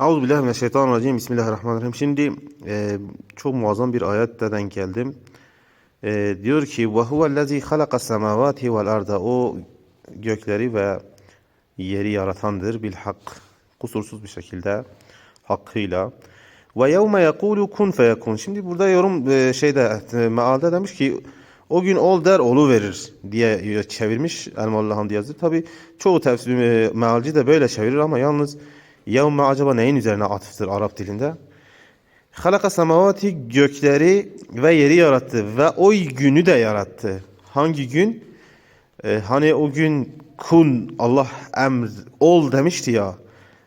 Euzubillahimineşşeytanirracim. Bismillahirrahmanirrahim. Şimdi e, çok muazzam bir ayette denk geldim. E, diyor ki ve huvellezî halakas semâvâti vel arda. O gökleri ve yeri yaratandır bil hak. Kusursuz bir şekilde hakkıyla. Ve yevme yekulu kun feyekun. Şimdi burada yorum e, şeyde e, mealde demiş ki o gün ol der olu verir diye çevirmiş Elmalı Hamdi Yazır. Tabi çoğu tefsir e, mealci de böyle çevirir ama yalnız yevme acaba neyin üzerine atıftır Arap dilinde? Halaka semavati gökleri ve yeri yarattı ve o günü de yarattı. Hangi gün? Ee, hani o gün kun Allah emr ol demişti ya.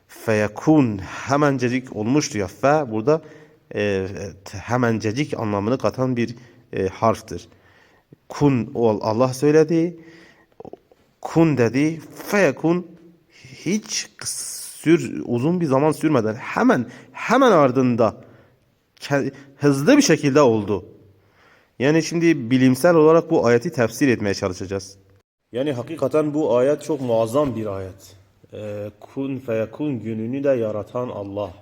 Feyekun hemencecik olmuştu ya. Fe burada e, hemencecik anlamını katan bir e, harftir. Kun ol Allah söyledi. Kun dedi. Feyekun hiç sür uzun bir zaman sürmeden hemen hemen ardında hızlı bir şekilde oldu. Yani şimdi bilimsel olarak bu ayeti tefsir etmeye çalışacağız. Yani hakikaten bu ayet çok muazzam bir ayet. Ee, kun feyekun gününü de yaratan Allah.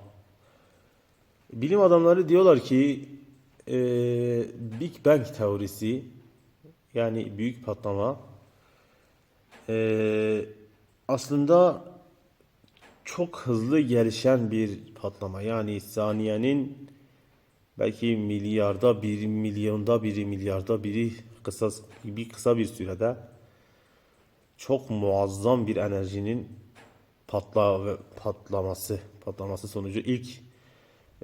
Bilim adamları diyorlar ki e, Big Bang teorisi yani büyük patlama e, aslında çok hızlı gelişen bir patlama. Yani saniyenin belki milyarda bir, milyonda biri, milyarda biri kısa bir kısa bir sürede çok muazzam bir enerjinin patla ve patlaması patlaması sonucu ilk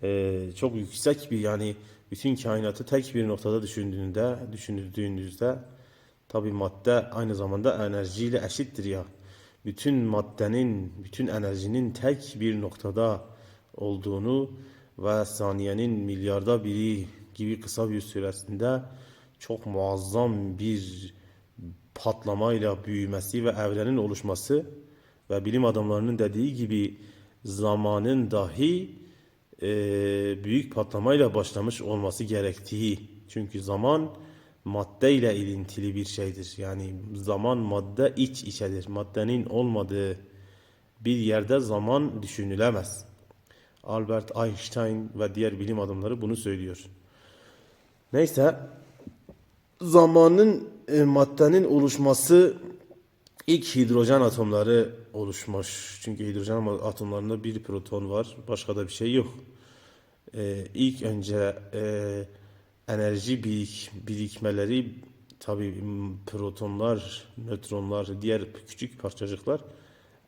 e, çok yüksek bir yani bütün kainatı tek bir noktada düşündüğünde düşündüğünüzde tabi madde aynı zamanda enerjiyle eşittir ya. Bütün maddenin, bütün enerjinin tek bir noktada olduğunu ve saniyenin milyarda biri gibi kısa bir süresinde çok muazzam bir patlamayla büyümesi ve evrenin oluşması ve bilim adamlarının dediği gibi zamanın dahi e, büyük patlamayla başlamış olması gerektiği. Çünkü zaman madde ile ilintili bir şeydir. Yani zaman madde iç içedir. Maddenin olmadığı bir yerde zaman düşünülemez. Albert Einstein ve diğer bilim adamları bunu söylüyor. Neyse zamanın e, maddenin oluşması ilk hidrojen atomları oluşmuş. Çünkü hidrojen atomlarında bir proton var. Başka da bir şey yok. E, ilk önce e, enerji birik, birikmeleri tabi protonlar, nötronlar, diğer küçük parçacıklar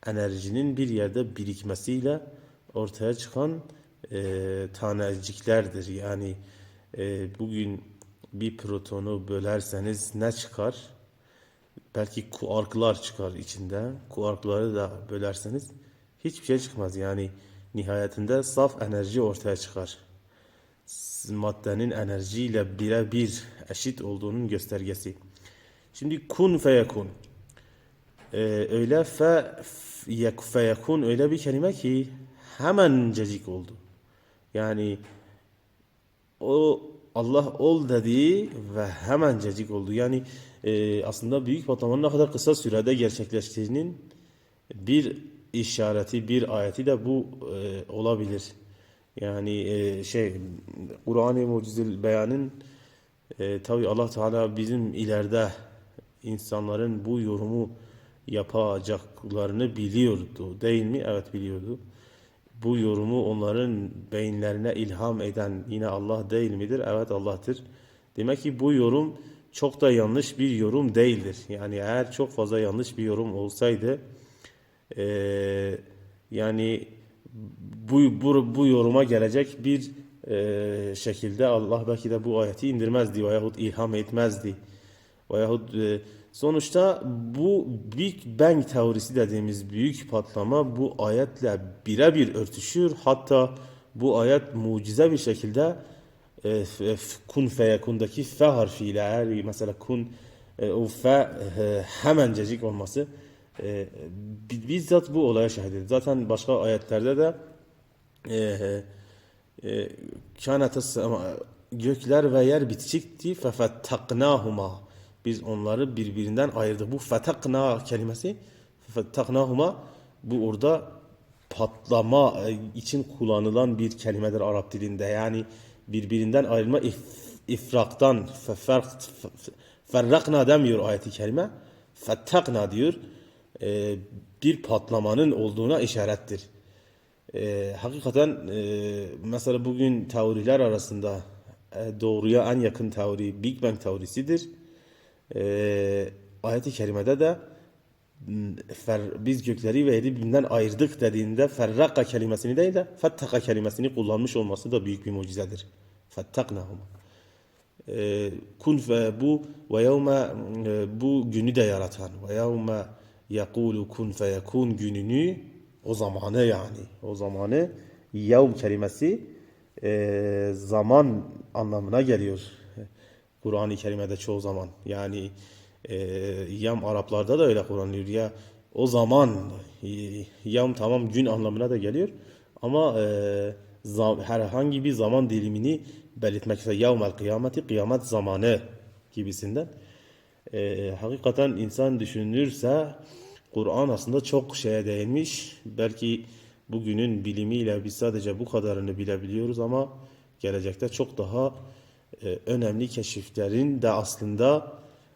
enerjinin bir yerde birikmesiyle ortaya çıkan e, taneciklerdir. Yani e, bugün bir protonu bölerseniz ne çıkar? Belki kuarklar çıkar içinde. Kuarkları da bölerseniz hiçbir şey çıkmaz. Yani nihayetinde saf enerji ortaya çıkar. Maddenin enerjiyle birebir eşit olduğunun göstergesi. Şimdi kun feyekun. Ee, öyle fe yek feyekun öyle bir kelime ki hemencecik oldu. Yani o Allah ol dedi ve hemencecik oldu. Yani e, aslında büyük patlamanın ne kadar kısa sürede gerçekleştiğinin bir işareti, bir ayeti de bu e, olabilir. Yani e, şey Kur'an-ı Mucizül Beyan'ın e, tabi Allah Teala bizim ileride insanların bu yorumu yapacaklarını biliyordu değil mi? Evet biliyordu. Bu yorumu onların beyinlerine ilham eden yine Allah değil midir? Evet Allah'tır. Demek ki bu yorum çok da yanlış bir yorum değildir. Yani eğer çok fazla yanlış bir yorum olsaydı eee yani bu, bu, bu yoruma gelecek bir e, şekilde Allah belki de bu ayeti indirmezdi veyahut ilham etmezdi. Veyahut e, sonuçta bu Big Bang teorisi dediğimiz büyük patlama bu ayetle birebir örtüşür. Hatta bu ayet mucize bir şekilde e, f- kun feyekundaki fe harfiyle eğer mesela kun e, o fe e, hemencecik olması e, bi- bizzat bu olaya şahidiz. Zaten başka ayetlerde de e, e, kânet ama gökler ve yer bitişikti fefettaknahuma biz onları birbirinden ayırdık. Bu fetakna kelimesi fetaknahuma bu orada patlama e, için kullanılan bir kelimedir Arap dilinde. Yani birbirinden ayrılma if, ifraktan ferrakna demiyor ayeti kerime. Fettakna diyor. E, bir patlamanın olduğuna işarettir. E, hakikaten e, mesela bugün teoriler arasında e, doğruya en yakın teori Big Bang teorisidir. E, ayet-i kerimede de fer, biz gökleri ve yeri birbirinden ayırdık dediğinde ferraka kelimesini değil de fettaka kelimesini kullanmış olması da büyük bir mucizedir. Fettaknahum. E, kun ve bu ve yevme e, bu günü de yaratan ve yevme yekulu kun feyekun gününü o zamanı yani. O zamanı yevm kelimesi e, zaman anlamına geliyor. Kur'an-ı Kerim'de çoğu zaman. Yani e, yam Araplarda da öyle kullanılıyor ya o zaman e, yam tamam gün anlamına da geliyor. Ama e, zam- herhangi bir zaman dilimini belirtmek ise yavmel kıyameti kıyamet zamanı gibisinden e, hakikaten insan düşünürse Kur'an aslında çok şeye değinmiş. Belki bugünün bilimiyle biz sadece bu kadarını bilebiliyoruz ama gelecekte çok daha e, önemli keşiflerin de aslında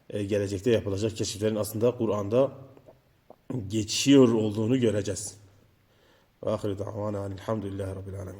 e, gelecekte yapılacak keşiflerin aslında Kur'an'da geçiyor olduğunu göreceğiz. Ve ahiru davana elhamdülillahi rabbil alemin.